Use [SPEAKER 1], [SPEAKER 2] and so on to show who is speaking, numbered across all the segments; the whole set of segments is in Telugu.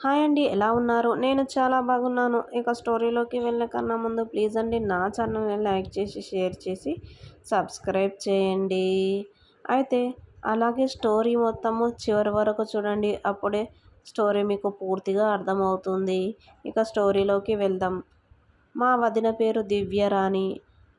[SPEAKER 1] హాయ్ అండి ఎలా ఉన్నారు? నేను చాలా బాగున్నాను. ఇక స్టోరీలోకి వెళ్ళే కన్నా ముందు ప్లీజ్ అండి నా ఛానల్ని లైక్ చేసి షేర్ చేసి సబ్స్క్రైబ్ చేయండి. అయితే అలాగే స్టోరీ మొత్తము చివరి వరకు చూడండి. అప్పుడే స్టోరీ మీకు పూర్తిగా అర్థమవుతుంది. ఇక స్టోరీలోకి వెళ్దాం. మా వదిన పేరు దివ్యరాణి.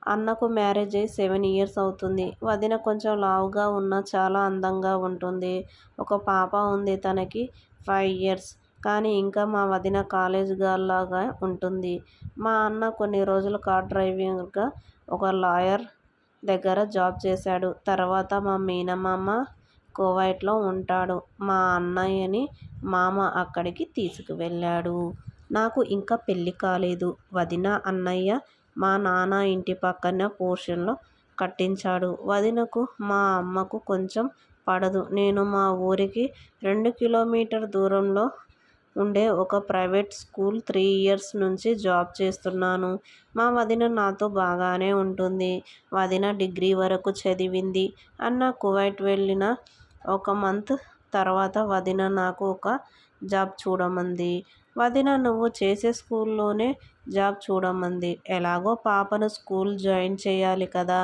[SPEAKER 1] అన్నకు మ్యారేజ్ అయ్యి సెవెన్ ఇయర్స్ అవుతుంది. వదిన కొంచెం లావుగా ఉన్న చాలా అందంగా ఉంటుంది. ఒక పాప ఉంది తనకి ఫైవ్ ఇయర్స్. కానీ ఇంకా మా వదిన కాలేజ్ గర్ల్లాగా ఉంటుంది. మా అన్న కొన్ని రోజులు కార్ డ్రైవింగ్గా ఒక లాయర్ దగ్గర జాబ్ చేశాడు. తర్వాత మా మీనమామ కువైట్లో ఉంటాడు. మా అన్నయ్యని మామ అక్కడికి తీసుకువెళ్ళాడు. నాకు ఇంకా పెళ్ళి కాలేదు. వదిన అన్నయ్య మా నాన్న ఇంటి పక్కన పోర్షన్లో కట్టించాడు. వదినకు మా అమ్మకు కొంచెం పడదు. నేను మా ఊరికి రెండు కిలోమీటర్ దూరంలో ఉండే ఒక ప్రైవేట్ స్కూల్ త్రీ ఇయర్స్ నుంచి జాబ్ చేస్తున్నాను. మా వదిన నాతో బాగానే ఉంటుంది. వదిన డిగ్రీ వరకు చదివింది. అన్న కువైట్ వెళ్ళిన ఒక మంత్ తర్వాత వదిన నాకు ఒక జాబ్ చూడమంది. వదిన నువ్వు చేసే స్కూల్లోనే జాబ్ చూడమంది. ఎలాగో పాపను స్కూల్ జాయిన్ చేయాలి కదా.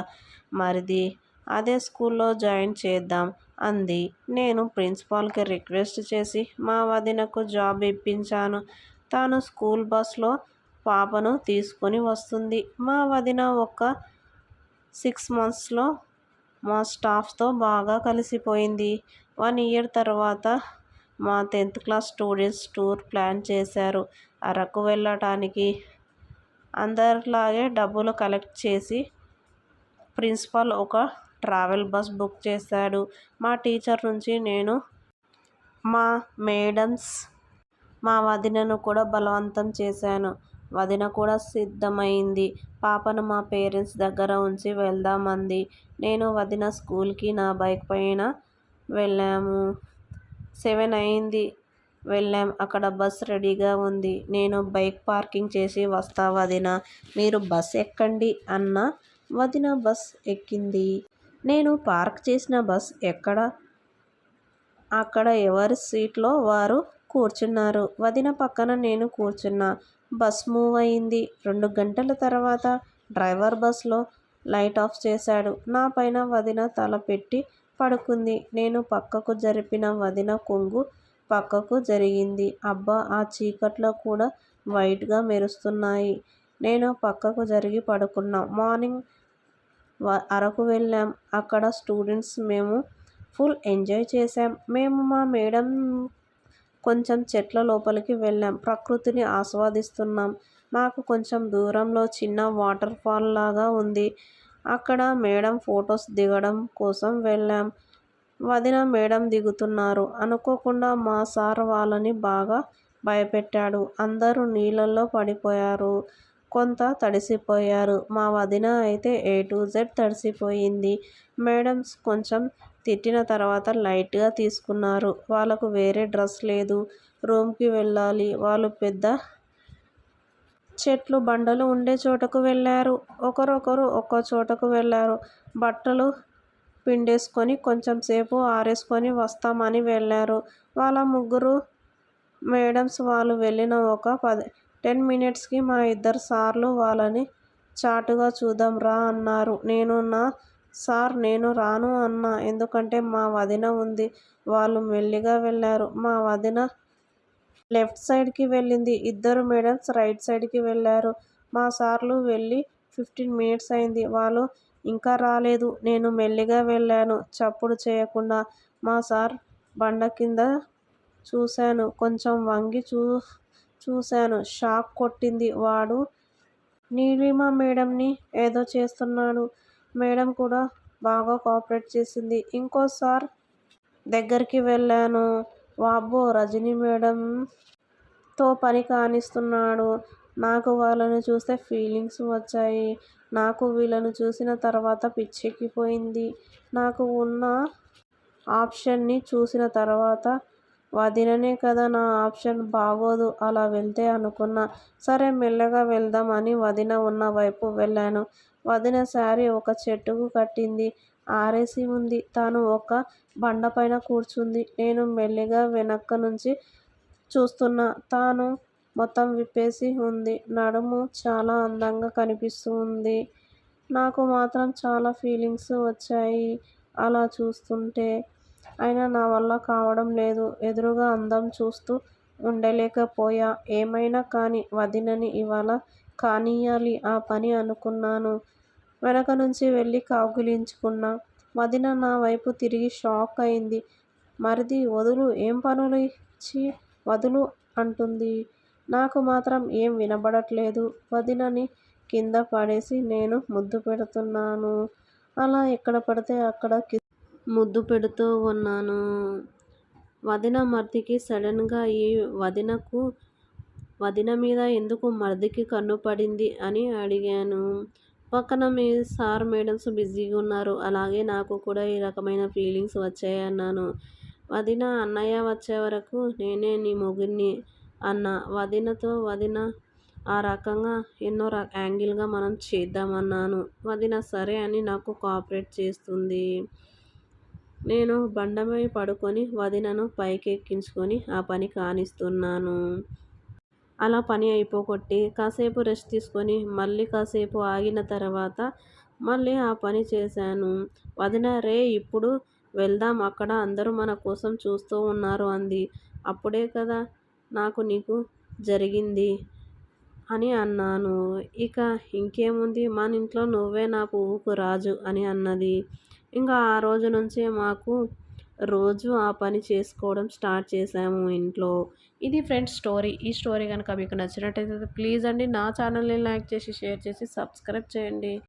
[SPEAKER 1] మరిది అదే స్కూల్లో జాయిన్ చేద్దాం. అంది. నేను ప్రిన్సిపాల్కి రిక్వెస్ట్ చేసి మా వదినకు జాబ్ ఇప్పించాను. తాను స్కూల్ బస్లో పాపను తీసుకొని వస్తుంది. మా వదిన ఒక సిక్స్ మంత్స్లో మా స్టాఫ్తో బాగా కలిసిపోయింది. వన్ ఇయర్ తర్వాత మా tenth class students tour plan చేశారు. అరకు వెళ్ళటానికి అందరిలాగే డబ్బులు కలెక్ట్ చేసి ప్రిన్సిపాల్ ఒక ట్రావెల్ బస్ బుక్ చేశాడు. మా టీచర్ నుంచి నేను మా మేడమ్స్ మా వదినను కూడా బలవంతం చేశాను. వదిన కూడా సిద్ధమైంది. పాపను మా పేరెంట్స్ దగ్గర ఉంచి వెళ్దామంది. నేను వదిన స్కూల్కి నా బైక్ పైన వెళ్ళాము. సెవెన్ అయింది. వెళ్ళాం. అక్కడ బస్ రెడీగా ఉంది. నేను బైక్ పార్కింగ్ చేసి వస్తా వదిన. మీరు బస్ ఎక్కండి అన్న వదిన బస్ ఎక్కింది. నేను పార్క్ చేసిన బస్ ఎక్కడ? అక్కడ ఎవరి సీట్లో వారు కూర్చున్నారు? వదిన పక్కన నేను కూర్చున్నా. బస్ మూవ్ అయింది. రెండు గంటల తర్వాత డ్రైవర్ బస్లో లైట్ ఆఫ్ చేశాడు. నా పైన వదిన తల పెట్టి పడుకుంది. నేను పక్కకు జరిపిన వదిన కొంగు పక్కకు జరిగింది. అబ్బా ఆ చీకట్లో కూడా వైట్గా మెరుస్తున్నాయి. నేను పక్కకు జరిగి పడుకున్నా. మార్నింగ్ అరకు వెళ్ళాం. అక్కడ స్టూడెంట్స్ మేము ఫుల్ ఎంజాయ్ చేసాం మేము మా మేడం కొంచెం చెట్ల లోపలికి వెళ్ళాం. ప్రకృతిని ఆస్వాదిస్తున్నాం. మాకు కొంచెం దూరంలో చిన్న వాటర్ ఫాల్ లాగా ఉంది. అక్కడ మేడం ఫొటోస్ దిగడం కోసం వెళ్ళాం. వదిన మేడం దిగుతున్నారు. అనుకోకుండా మా సార్ వాళ్ళని బాగా భయపెట్టాడు. అందరూ నీళ్ళల్లో పడిపోయారు. కొంత తడిసిపోయారు. మా వదిన అయితే ఏ టు జెడ్ తడిసిపోయింది. మేడమ్స్ కొంచెం తిట్టిన తర్వాత లైట్గా తీసుకున్నారు. వాళ్ళకు వేరే డ్రెస్ లేదు. రూమ్కి వెళ్ళాలి. వాళ్ళు పెద్ద చెట్లు బండలు ఉండే చోటకు వెళ్ళారు. ఒకరొకరు ఒక్కో చోటకు వెళ్ళారు. బట్టలు పిండేసుకొని కొంచెం సేపు ఆరేసుకొని వస్తామని వెళ్ళారు. వాళ్ళ ముగ్గురు మేడమ్స్ వాళ్ళు వెళ్ళిన ఒక పది టెన్ మినిట్స్కి మా ఇద్దరు సార్లు వాళ్ళని చాటుగా చూద్దాం రా అన్నారు. నేను నా సార్ నేను రాను అన్నా. ఎందుకంటే మా వదిన ఉంది. వాళ్ళు మెల్లిగా వెళ్ళారు. మా వదిన లెఫ్ట్ సైడ్కి వెళ్ళింది. ఇద్దరు మేడమ్స్ రైట్ సైడ్కి వెళ్ళారు. మా సార్లు వెళ్ళి ఫిఫ్టీన్ మినిట్స్ అయింది. వాళ్ళు ఇంకా రాలేదు. నేను మెల్లిగా వెళ్ళాను. చప్పుడు చేయకుండా మా సార్ బండ కింద చూశాను. కొంచెం వంగి చూ చూశాను. షాక్ కొట్టింది. వాడు నీలిమ మేడంని ఏదో చేస్తున్నాడు. మేడం కూడా బాగా కోఆపరేట్ చేసింది. ఇంకోసారి దగ్గరికి వెళ్ళాను. వాబ్బో రజనీ మేడంతో పని కానిస్తున్నాడు. నాకు వాళ్ళని చూస్తే ఫీలింగ్స్ వచ్చాయి. నాకు వీళ్ళను చూసిన తర్వాత పిచ్చెక్కిపోయింది. నాకు ఉన్న ఆప్షన్ని చూసిన తర్వాత వదిననే కదా నా ఆప్షన్ బాగోదు అలా వెళ్తే అనుకున్నా సరే మెల్లగా వెళ్దాం అని వదిన ఉన్న వైపు వెళ్ళాను వదిన శారీ ఒక చెట్టుకు కట్టింది ఆరేసి ఉంది తాను ఒక బండపైన కూర్చుంది నేను మెల్లిగా వెనక్క నుంచి చూస్తున్నా తాను మొత్తం విప్పేసి ఉంది. నడుము చాలా అందంగా కనిపిస్తూ ఉంది. నాకు మాత్రం చాలా ఫీలింగ్స్ వచ్చాయి అలా చూస్తుంటే. అయినా నా వల్ల కావడం లేదు. ఎదురుగా అందం చూస్తూ ఉండలేకపోయా. ఏమైనా కానీ వదినని ఇవాళ కానియాలి ఆ పని అనుకున్నాను. వెనక నుంచి వెళ్ళి కాగులించుకున్నా వదిన నా వైపు తిరిగి షాక్ అయింది. మరిది వదులు ఏం పనులు ఇచ్చి వదులు అంటుంది. నాకు మాత్రం ఏం వినబడట్లేదు. వదినని కింద పడేసి నేను ముద్దు పెడుతున్నాను. అలా ఎక్కడ పడితే అక్కడ ముద్దు పెడుతూ ఉన్నాను. వదిన మర్దికి సడన్గా ఈ వదినకు వదిన మీద ఎందుకు మర్దికి కన్ను పడింది అని అడిగాను. పక్కన మీ సార్ మేడమ్స్ బిజీగా ఉన్నారు. అలాగే నాకు కూడా ఈ రకమైన ఫీలింగ్స్ వచ్చాయన్నాను వదిన అన్నయ్య వచ్చేవరకు నేనే నీ మొగుడిని అన్నా. వదినతో వదిన ఆ రకంగా ఎన్నో రక యాంగిల్గా మనం చేద్దాం అన్నాను. వదిన సరే అని నాకు కోఆపరేట్ చేస్తుంది. నేను బండపై పడుకొని వదినను పైకెక్కించుకొని ఆ పని కానిస్తున్నాను. అలా పని అయిపోగొట్టి కాసేపు రెస్ట్ తీసుకొని మళ్ళీ కాసేపు ఆగిన తర్వాత మళ్ళీ ఆ పని చేశాను. వదిన రే ఇప్పుడు వెళ్దాం అక్కడ అందరూ మన కోసం చూస్తూ ఉన్నారు అంది. అప్పుడే కదా నాకు నీకు జరిగింది అని అన్నాను. ఇక ఇంకేముంది మన ఇంట్లో నువ్వే నా పువ్వుకు రాజు అని అన్నది. ఇంకా ఆ రోజు నుంచే మాకు రోజు ఆ పని చేసుకోవడం స్టార్ట్ చేసాము ఇంట్లో. ఇది ఫ్రెండ్స్ స్టోరీ. ఈ స్టోరీ కనుక మీకు నచ్చినట్టయితే ప్లీజ్ అండి నా ఛానల్ని లైక్ చేసి షేర్ చేసి సబ్స్క్రైబ్ చేయండి.